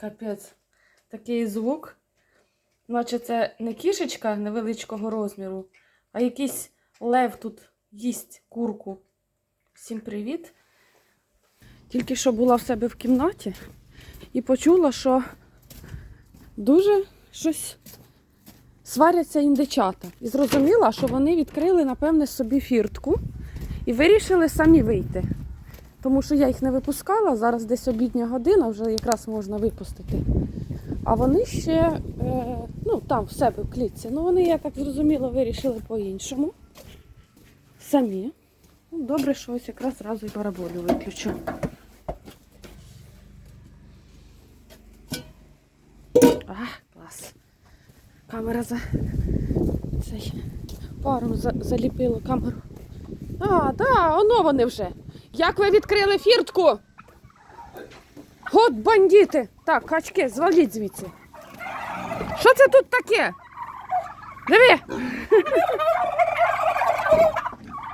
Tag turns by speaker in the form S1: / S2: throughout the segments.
S1: Капець. Такий звук. Наче це не кішечка невеличкого розміру, а якийсь лев тут їсть курку. Всім привіт. Тільки що була в себе в кімнаті і почула, що дуже щось сваряться індичата. І зрозуміла, що вони відкрили, напевне, собі фіртку і вирішили самі вийти. Тому що я їх не випускала, зараз десь обідня година, вже якраз можна випустити. А вони ще е, ну, там в себе в клітці. Ну вони, я так зрозуміла, вирішили по-іншому. Самі. Ну, добре, що ось якраз зразу і параболю виключу. А, клас. Камера за цей паром за... заліпила камеру. А, да, оно вони вже. Як ви відкрили фіртку? От бандити! Так, качки, зваліть звідси. Що це тут таке? Диви!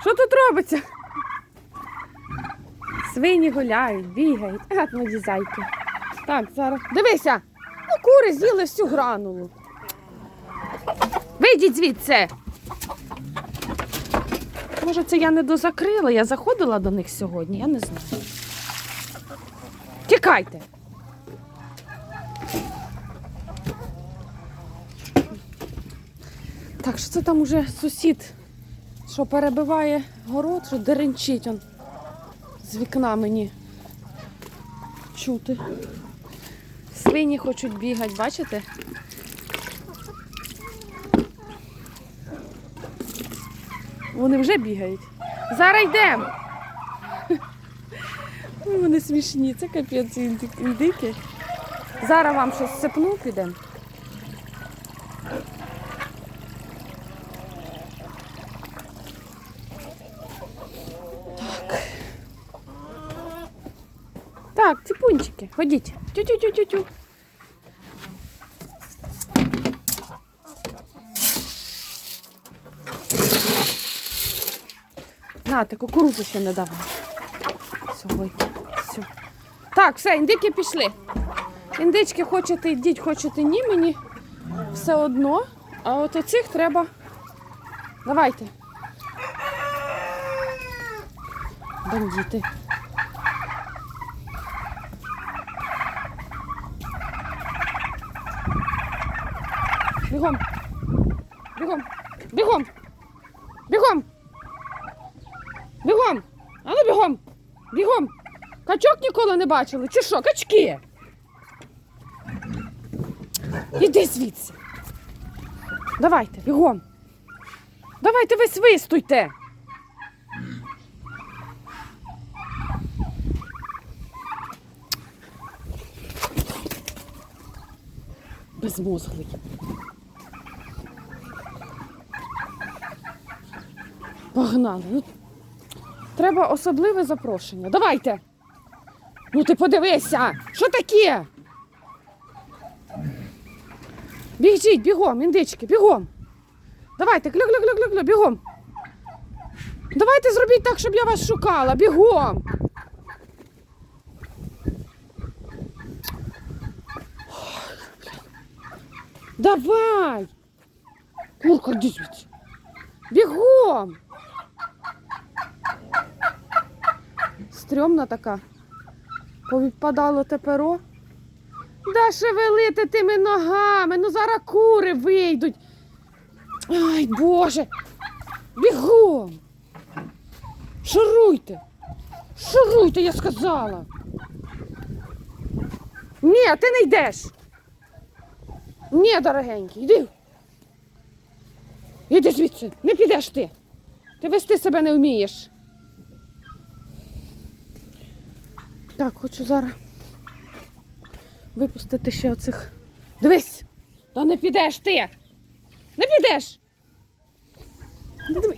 S1: Що тут робиться? Свині гуляють, бігають. А, мої зайки. Так, зараз. Дивися! Ну, кури з'їли всю гранулу. Вийдіть звідси! Може, це я не дозакрила, я заходила до них сьогодні, я не знаю. Тікайте. Так, що це там уже сусід, що перебиває город, що деренчить он з вікна мені чути. Свині хочуть бігати, бачите? Вони вже бігають. Зараз йдемо. Вони смішні, це капець інди- індики. Зараз вам щось сипну, підемо. Так. Так, ціпунчики, ходіть. Тю-тю-тю-тю-тю. Нате, кукурудзу ще не давай. Сьогодні. Все. Так, все, індики пішли. Індички хочете йдіть, хочете ні, мені все одно. А от оцих треба. Давайте. Бандити. Бігом. Бігом. Бігом. Бігом. Бігом! А ну бігом! Бігом! Качок ніколи не бачили. Чи що, качки? Іди звідси. Давайте, бігом. Давайте ви свистуйте. Безмозглий. Погнали. Ну, Треба особливе запрошення. Давайте. Ну ти подивися, що таке? Біжіть, бігом, індички, бігом. Давайте, клю-клю-клю-клю, бігом. Давайте зробіть так, щоб я вас шукала. Бігом. Давай. Курка, звідси. Бігом. Стрьомна така. Повідпадало те перо. Да шевелити тими ногами, ну зараз кури вийдуть. Ай, Боже. Бігом. Шуруйте. Шуруйте, я сказала. Ні, ти не йдеш. Ні, дорогенький, йди. Іди звідси, не підеш ти. Ти вести себе не вмієш. Так, хочу зараз випустити ще оцих. Дивись! Та не підеш ти! Не підеш!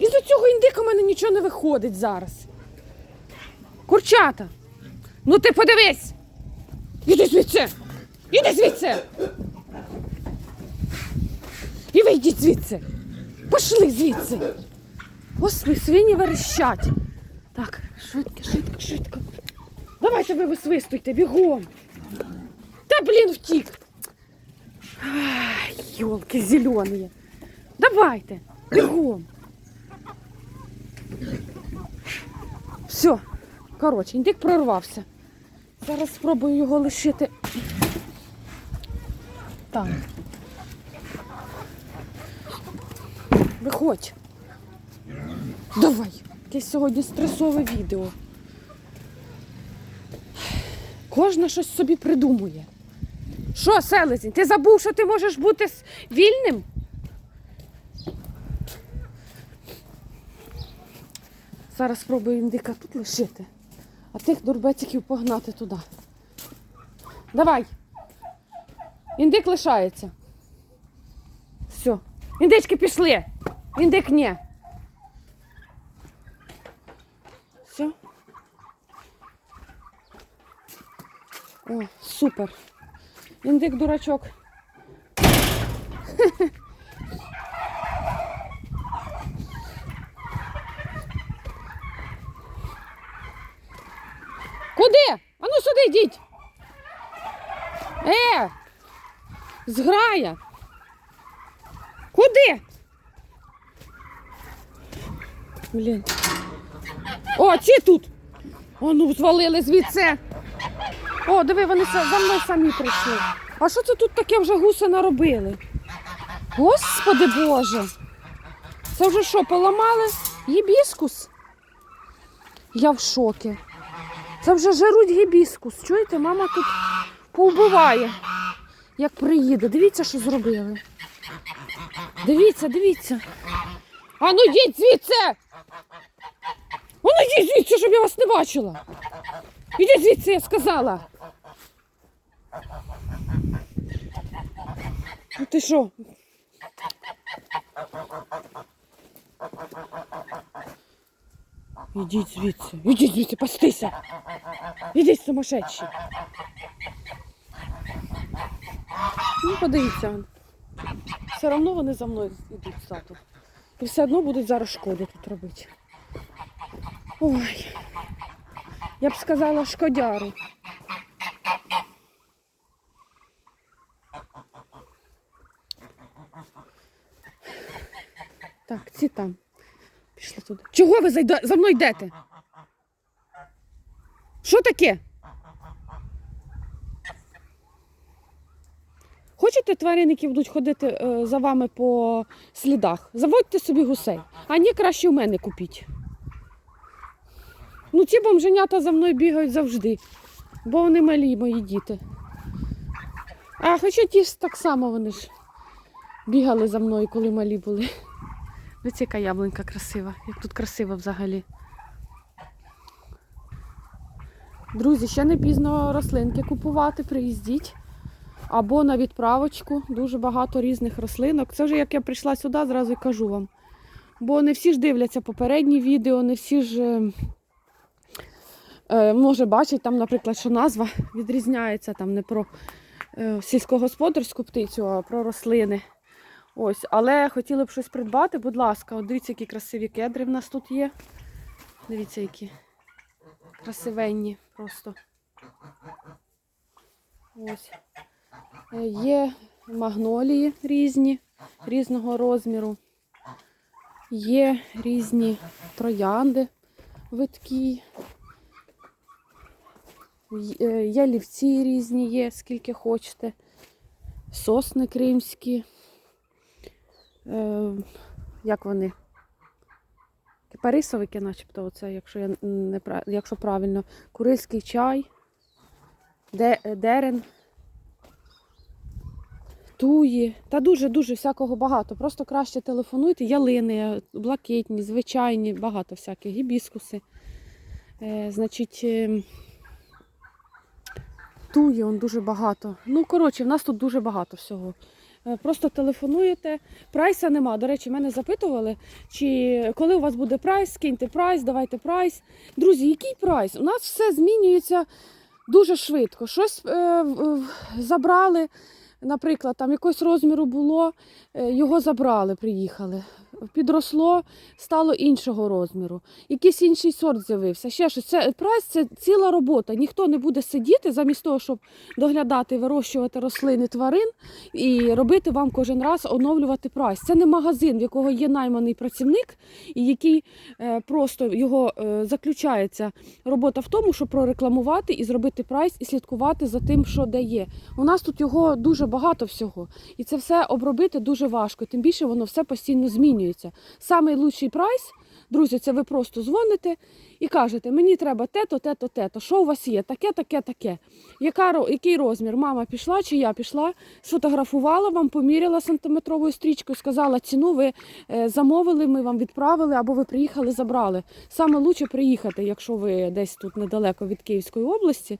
S1: Із-за цього індика в мене нічого не виходить зараз. Курчата! Ну ти подивись! Іди звідси! Іди звідси! І вийдіть звідси! Пошли звідси! Господи, свині верещать! Так, швидко, швидко, швидко. Давайте ви висвистуйте, бігом. Та блін втік. Ай, Йолки зелені. Давайте, бігом. Все, коротше, індик прорвався. Зараз спробую його лишити. Там. Виходь. Давай. Якесь сьогодні стресове відео. Кожна щось собі придумує. Що, селезень, ти забув, що ти можеш бути вільним? Зараз спробую індика тут лишити, а тих дурбециків погнати туди. Давай. Індик лишається. Все. Індички пішли. Індик ні. О, супер. Індик дурачок. Куди? Ану сюди йдіть. Е! Зграя. Куди? Блін. О, ці тут. О, ну звалили звідси. О, диви, вони за мною самі прийшли. А що це тут таке вже гуси наробили? Господи Боже. Це вже що, поламали гібіскус? Я в шокі. Це вже жируть гібіскус. Чуєте, мама тут повбиває, як приїде. Дивіться, що зробили. Дивіться, дивіться. А ну йдіть звідси! А ну йдіть звідси, щоб я вас не бачила. Ідіть звідси, я сказала. Ну ти що? Ідіть звідси, ідіть звідси, пастися. Ідіть сумасшедші. Ну, подивіться. Все одно вони за мною йдуть в саду. І все одно будуть зараз шкоди тут робити. Ой. Я б сказала шкодяру. Так, ці там. Пішли туди. Чого ви зайда- за мною йдете? Що таке? Хочете, тваринники будуть ходити е, за вами по слідах? Заводьте собі гусей. А ні, краще в мене купіть. Ну, ці бомженята за мною бігають завжди, бо вони малі мої діти. А хоча ті ж так само вони ж бігали за мною, коли малі були. Ось яка яблунька красива, як тут красиво взагалі. Друзі, ще не пізно рослинки купувати, приїздіть. Або на відправочку. Дуже багато різних рослинок. Це вже як я прийшла сюди, зразу й кажу вам. Бо не всі ж дивляться попередні відео, не всі ж е, е, може бачать, там, наприклад, що назва відрізняється там не про е, сільськогосподарську птицю, а про рослини. Ось, але хотіли б щось придбати, будь ласка, от дивіться, які красиві кедри в нас тут є. Дивіться, які красивенні просто. Ось. Е, Є магнолії різні, різного розміру. Є різні троянди виткі. Е, Ялівці різні є, скільки хочете. Сосни кримські. Е, як вони? Кипарисовики, начебто, оце, якщо я не якщо правильно. Курильський чай, де, е, дерен, туї. Та дуже-дуже всякого багато. Просто краще телефонуйте. Ялини, блакитні, звичайні, багато всяких, гібіскуси. Е, значить, е, туї он дуже багато. Ну, коротше, в нас тут дуже багато всього. Е, Просто телефонуєте. Прайса нема. До речі, мене запитували, чи коли у вас буде прайс, скиньте прайс, давайте прайс. Друзі, який прайс? У нас все змінюється дуже швидко. Щось е, в- забрали, наприклад, там якогось розміру було, е, його забрали, приїхали.
S2: Підросло, стало іншого розміру, якийсь інший сорт з'явився. Ще щось. Це прайс це ціла робота. Ніхто не буде сидіти замість того, щоб доглядати, вирощувати рослини тварин і робити вам кожен раз оновлювати прайс. Це не магазин, в якого є найманий працівник, і який е, просто його е, заключається робота в тому, щоб прорекламувати і зробити прайс, і слідкувати за тим, що де є. У нас тут його дуже багато всього, і це все обробити дуже важко. Тим більше воно все постійно змінюється. Самий лучший прайс, друзі, це ви просто дзвоните і кажете, мені треба те-то, те-то, те-то. Що у вас є? Таке, таке, таке. Яка, який розмір? Мама пішла чи я пішла, сфотографувала вам, поміряла сантиметровою стрічкою, сказала ціну, ви е, замовили, ми вам відправили, або ви приїхали, забрали. Саме лучше приїхати, якщо ви десь тут недалеко від Київської області.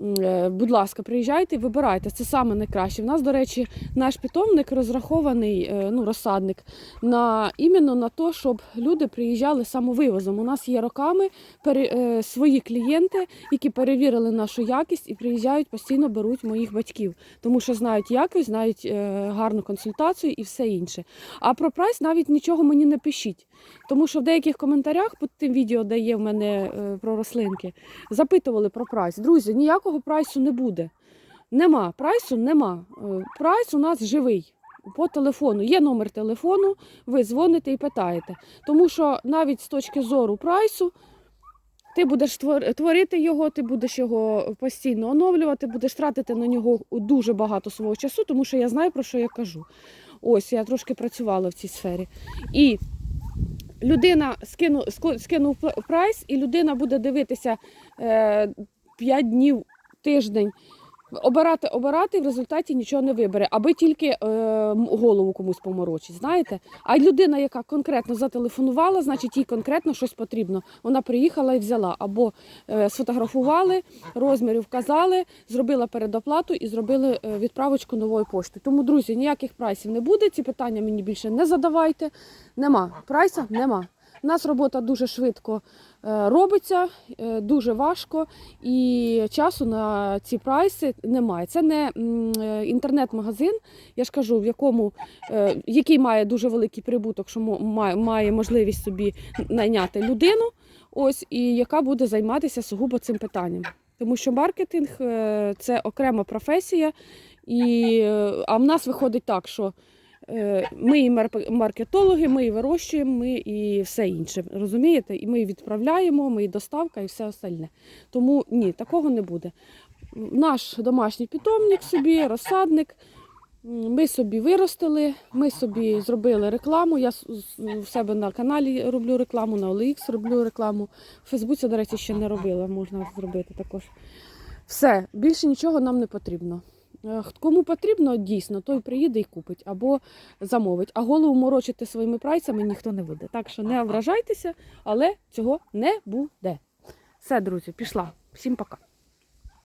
S2: Е, Будь ласка, приїжджайте, вибирайте. Це саме найкраще. У нас, до речі, наш питомник розрахований, е, ну, розсадник, на іменно на те, щоб люди приїжджали самовивозом. У нас є роками пере, е, свої клієнти, які перевірили нашу якість і приїжджають постійно беруть моїх батьків, тому що знають якість, знають гарну консультацію і все інше. А про прайс навіть нічого мені не пишіть, тому що в деяких коментарях під тим відео, де є в мене е, про рослинки, запитували про прайс. Друзі, ніякого прайсу не буде. Нема прайсу, нема. Е, Прайс у нас живий. По телефону є номер телефону, ви дзвоните і питаєте. Тому що навіть з точки зору прайсу ти будеш творити його, ти будеш його постійно оновлювати, будеш тратити на нього дуже багато свого часу, тому що я знаю, про що я кажу. Ось я трошки працювала в цій сфері. І людина скину, скинув пр- прайс, і людина буде дивитися е, 5 днів, тиждень. Обирати, обирати, в результаті нічого не вибере, аби тільки е, голову комусь поморочить, знаєте? А людина, яка конкретно зателефонувала, значить їй конкретно щось потрібно. Вона приїхала і взяла, або е, сфотографували, розміри вказали, зробила передоплату і зробили е, відправочку нової пошти. Тому, друзі, ніяких прайсів не буде. Ці питання мені більше не задавайте. Нема прайса, нема. У нас робота дуже швидко е, робиться, е, дуже важко, і часу на ці прайси немає. Це не е, інтернет-магазин, я ж кажу, в якому який має дуже великий прибуток, що має, можливість собі найняти людину, ось і яка буде займатися сугубо цим питанням. Тому що маркетинг це окрема професія, і, а в нас виходить так, що ми і маркетологи, ми і вирощуємо, ми і все інше. Розумієте? І ми і відправляємо, ми і доставка, і все остальне. Тому ні, такого не буде. Наш домашній питомник собі, розсадник. Ми собі виростили, ми собі зробили рекламу. Я в себе на каналі роблю рекламу, на OLX роблю рекламу. В Фейсбуці, до речі, ще не робила, можна зробити також. Все, більше нічого нам не потрібно. Е, Кому потрібно дійсно, той приїде і купить або замовить. А голову морочити своїми прайсами ніхто не буде. Так що не ображайтеся, але цього не буде. Все, друзі, пішла. Всім пока.